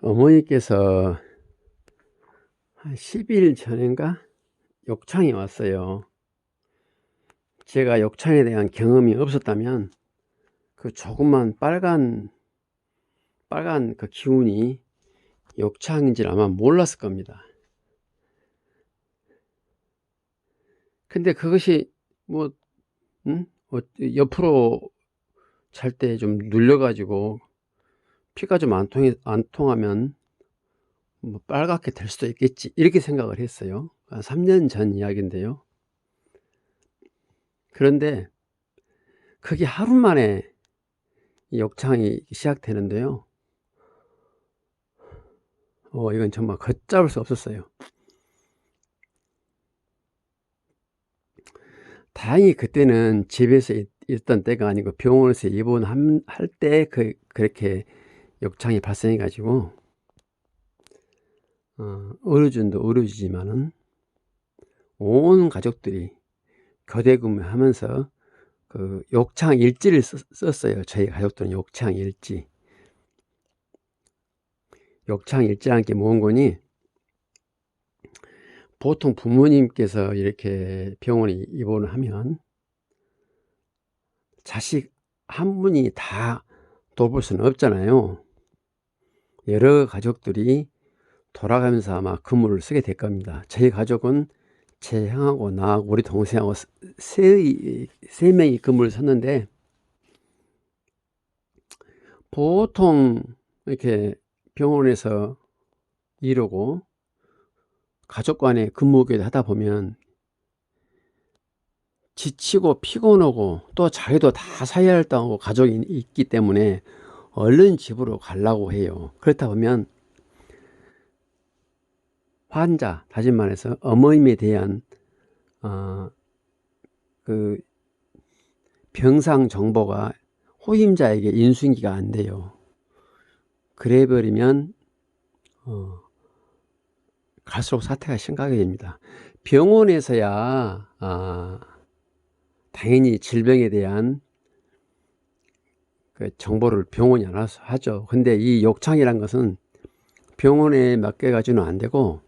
어머니께서 한 10일 전인가 욕창이 왔어요. 제가 욕창에 대한 경험이 없었다면 그 조그만 빨간 빨간 그 기운이 욕창인지 아마 몰랐을 겁니다. 근데 그것이 뭐 음? 어, 옆으로 잘 때 좀 눌려가지고 피가 좀 안 통해 안 통하면 뭐 빨갛게 될 수도 있겠지 이렇게 생각을 했어요. 한 3년 전 이야기인데요. 그런데 그게 하루 만에 이 욕창이 시작되는데요. 어, 이건 정말 걷잡을 수 없었어요. 다행히 그때는 집에서 있, 있던 때가 아니고 병원에서 입원할 때 그, 그렇게 욕창이 발생해 가지고 어, 어르신도 어르지만은 온 가족들이 교대 근무하면서 그 욕창 일지를 썼어요. 저희 가족들은 욕창 일지. 욕창 일지라는 게 뭔 거니? 보통 부모님께서 이렇게 병원에 입원을 하면 자식 한 분이 다 돌볼 수는 없잖아요. 여러 가족들이 돌아가면서 아마 근무를 쓰게 될 겁니다. 저희 가족은 제 형하고 나하고 우리 동생하고 세, 세 명이 근무를 섰는데 보통 이렇게 병원에서 일하고 가족 간에 근무를 하다 보면 지치고 피곤하고 또 자기도 다 사야 할당하고 가족이 있기 때문에 얼른 집으로 가려고 해요. 그렇다 보면 환자, 다시 말해서 어머님에 대한 어, 그 병상 정보가 호임자에게 인수인기가 안 돼요. 그래 버리면 어, 갈수록 사태가 심각해집니다. 병원에서야 아, 당연히 질병에 대한 그 정보를 병원이 알아서 하죠. 근데 이 욕창이란 것은 병원에 맡겨가지고는 안 되고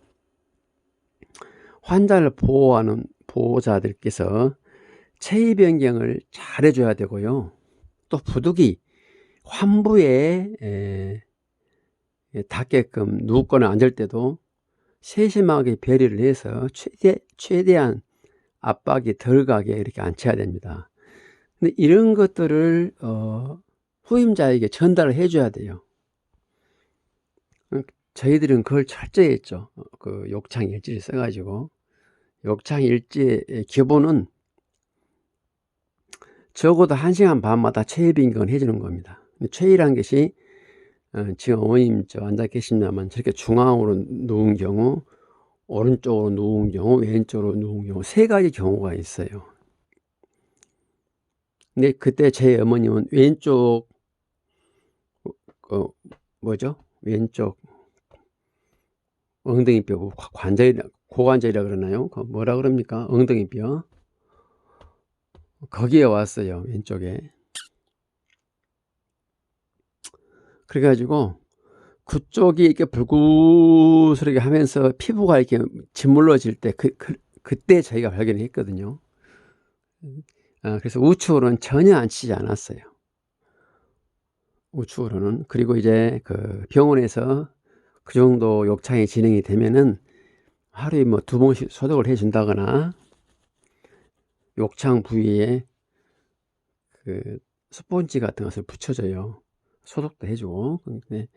환자를 보호하는 보호자들께서 체위 변경을 잘 해줘야 되고요. 또 부득이 환부에 에, 닿게끔 누웠거나 앉을 때도 세심하게 배려를 해서 최대, 최대한 압박이 덜 가게 이렇게 앉혀야 됩니다. 근데 이런 것들을 어, 후임자에게 전달을 해줘야 돼요. 저희들은 그걸 철저히 했죠. 어, 그 욕창 일지를 써가지고 욕창 일지의 기본은 적어도 1시간 반마다 변경을 해주는 겁니다. 체위란 것이 어, 지금 어머님 저 앉아 계십니다만 저렇게 중앙으로 누운 경우 오른쪽으로 누운 경우 왼쪽으로 누운 경우 세 가지 경우가 있어요. 근데 그때 제 어머님은 왼쪽 어, 뭐죠? 왼쪽 엉덩이뼈 관절이 고관절이라 그러나요? 그 뭐라 그럽니까? 엉덩이뼈 거기에 왔어요 왼쪽에 그래가지고 그쪽이 이렇게 불구스르게 하면서 피부가 이렇게 짓물러질 때 그, 그, 그때 저희가 발견을 했거든요 아, 그래서 우측으로는 전혀 안 치지 않았어요 우측으로는 그리고 이제 그 병원에서 그 정도 욕창이 진행이 되면은 하루에 뭐 두 번씩 소독을 해준다거나 욕창 부위에 그 스폰지 같은 것을 붙여줘요. 소독도 해주고. 근데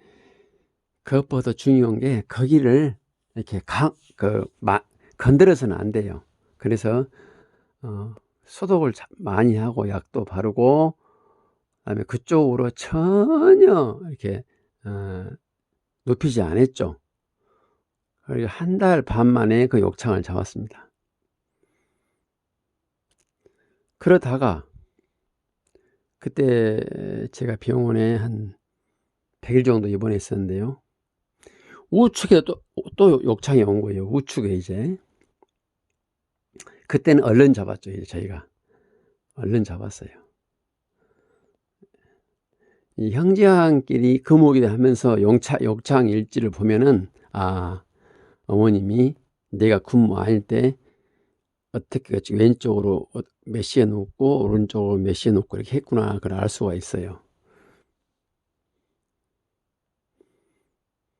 그것보다 중요한 게 거기를 이렇게 가, 그, 마, 건드려서는 안 돼요. 그래서, 어, 소독을 많이 하고 약도 바르고, 그 다음에 그쪽으로 전혀 이렇게, 어, 높이지 않았죠. 그리고 한 달 반 만에 그 욕창을 잡았습니다. 그러다가 그때 제가 병원에 한 100일 정도 입원했었는데요. 우측에 또, 또 욕창이 온 거예요. 우측에 이제. 그때는 얼른 잡았죠. 이제 저희가. 얼른 잡았어요. 이 형제한끼리 금오기도 하면서 용차, 욕창 일지를 보면은 아 어머님이 내가 아닐 때 어떻게? 왼쪽으로 어- 몇 시에 눕고 오른쪽으로 몇 시에 눕고 이렇게 했구나 그걸 알 수가 있어요.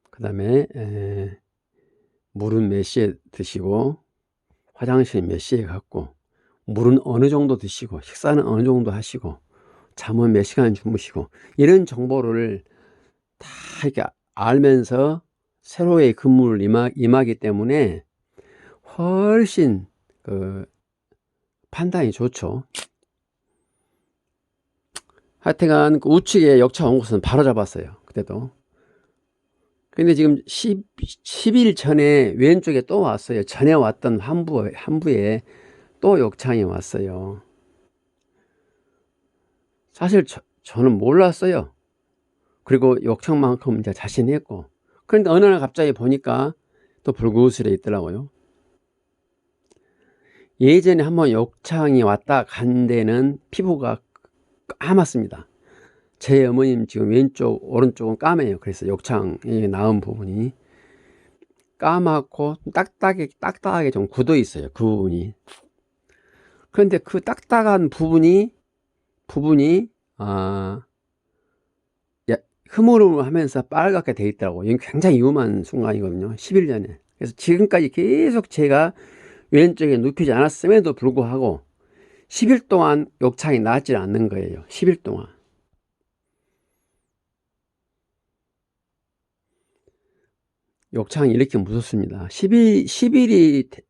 그 다음에 물은 몇 시에 드시고 화장실 몇 시에 갔고 물은 어느 정도 드시고 식사는 어느 정도 하시고 잠은 몇 시간 주무시고 이런 정보를 다 이렇게 알면서 새로의 근무를 임하, 임하기 때문에 훨씬 그 판단이 좋죠. 하여튼간 그 우측에 역차 온 곳은 바로 잡았어요. 그때도. 근데 지금 10, 10일 전에 왼쪽에 또 왔어요. 전에 왔던 한부, 한부에 또 역창이 왔어요. 사실 저, 저는 몰랐어요. 그리고 역창만큼 이제 자신했고. 그런데 어느 날 갑자기 보니까 또 불구슬에 있더라고요. 예전에 한번 욕창이 왔다 간 데는 피부가 까맣습니다. 제 어머님 지금 왼쪽, 오른쪽은 까매요. 그래서 욕창이 나온 부분이 까맣고 딱딱하게, 딱딱하게 좀 굳어 있어요. 그 부분이. 그런데 그 딱딱한 부분이, 부분이, 아, 흐물흐물하면서 빨갛게 돼 있더라고. 이건 굉장히 위험한 순간이거든요. 10일 전에. 그래서 지금까지 계속 제가 왼쪽에 눕히지 않았음에도 불구하고 10일 동안 욕창이 나지 않는 거예요. 10일 동안. 욕창이 이렇게 무섭습니다. 10일, 10일이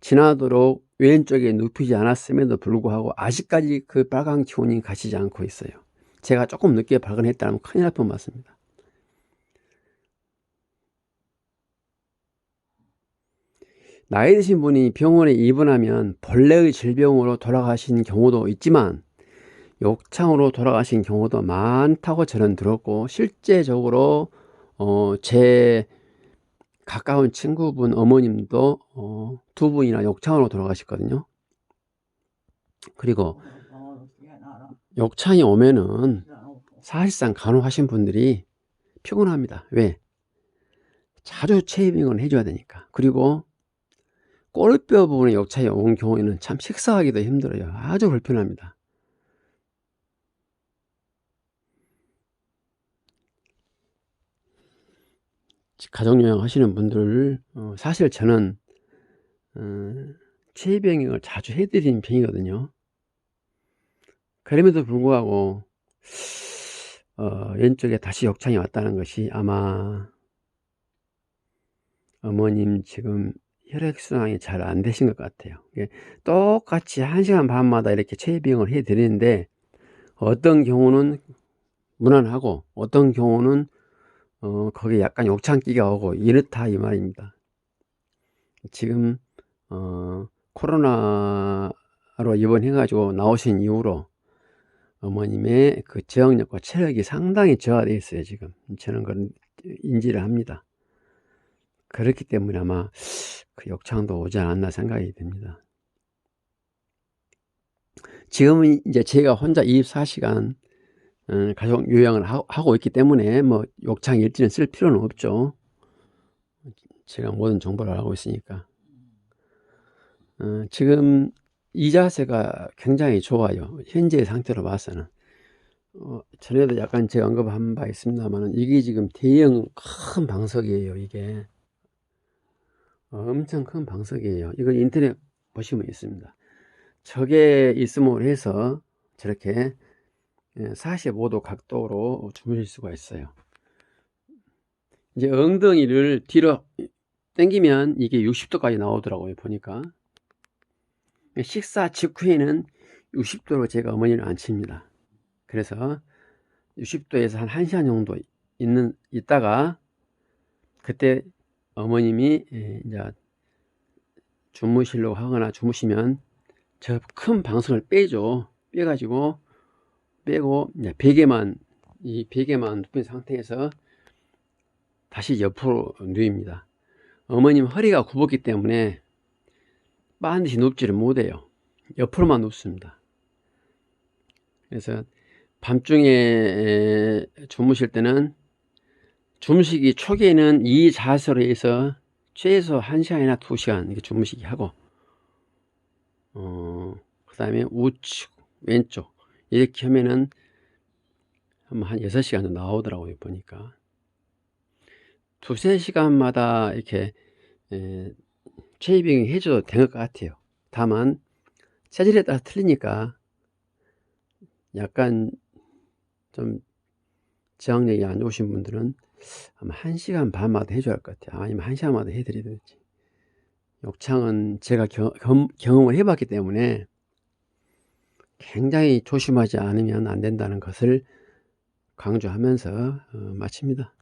지나도록 왼쪽에 눕히지 않았음에도 불구하고 아직까지 그 빨간 기운이 가시지 않고 있어요. 제가 조금 늦게 발견했다면 큰일 날 뻔맞습니다. 나이 드신 분이 병원에 입원하면 벌레의 질병으로 돌아가신 경우도 있지만 욕창으로 돌아가신 경우도 많다고 저는 들었고 실제적으로 어, 제 가까운 친구분 어머님도 어, 두 분이나 욕창으로 돌아가셨거든요. 그리고 욕창이 오면은 사실상 간호하신 분들이 피곤합니다. 왜? 자주 체이빙을 해줘야 되니까. 그리고 꼴뼈 부분에 욕창이 온 경우에는 참 식사하기도 힘들어요. 아주 불편합니다. 가족요양 하시는 분들 어, 사실 저는 어, 체이병을 자주 해드리는 편이거든요. 그럼에도 불구하고 어, 왼쪽에 다시 욕창이 왔다는 것이 아마 어머님 지금 혈액순환이 잘 안 되신 것 같아요. 똑같이 1시간 반마다 이렇게 체비용을 해 드리는데 어떤 경우는 무난하고 어떤 경우는 어, 거기 약간 욕창기가 오고 이렇다 이 말입니다. 지금 어, 코로나로 입원해가지고 나오신 이후로 어머님의 그 저항력과 체력이 상당히 저하되어 있어요 지금. 저는 그런 인지를 합니다. 그렇기 때문에 아마 그 욕창도 오지 않았나 생각이 듭니다. 지금은 이제 제가 혼자 24시간 어, 가족 요양을 하고 있기 때문에 뭐 욕창 일지는 쓸 필요는 없죠 제가 모든 정보를 알고 있으니까 어, 지금 이 자세가 굉장히 좋아요. 현재의 상태로 봐서는. 어, 전에도 약간 제가 언급한 바 있습니다만 이게 지금 대형 큰 방석이에요. 이게 어, 엄청 큰 방석이에요. 이거 인터넷 보시면 있습니다. 저게 있음으로 해서 저렇게 45도 예, 각도로 주무실 수가 있어요. 이제 엉덩이를 뒤로 당기면 이게 60도까지 나오더라고요. 보니까 식사 직후에는 60도로 제가 어머니를 앉힙니다. 그래서 60도에서 한 1시간 정도 있는, 있다가 그때 어머님이 예, 이제 주무시려고 하거나 주무시면 저 큰 방석을 빼죠. 빼가지고 빼고 이제 베개만 이 베개만 눕힌 상태에서 다시 옆으로 누입니다. 어머님 허리가 굽었기 때문에 반드시 눕지를 못해요. 옆으로만 눕습니다. 그래서 밤중에 주무실 때는 주무시기 초기에는 이 자세로 해서 최소 1시간이나 2시간 이렇게 주무시기 하고 어, 그 다음에 우측 왼쪽 이렇게 하면은 한 6시간 정도 나오더라고요 보니까. 두세 시간마다 이렇게 에, 체이빙 해줘도 될것 같아요. 다만 체질에 따라 틀리니까 약간 좀 저항력이 안 좋으신 분들은 아마 1시간 반마다 해줘야 할 것 같아요. 아니면 1시간마다 해드리든지. 욕창은 제가 겨- 겸- 경험을 해봤기 때문에 굉장히 조심하지 않으면 안 된다는 것을 강조하면서 어, 마칩니다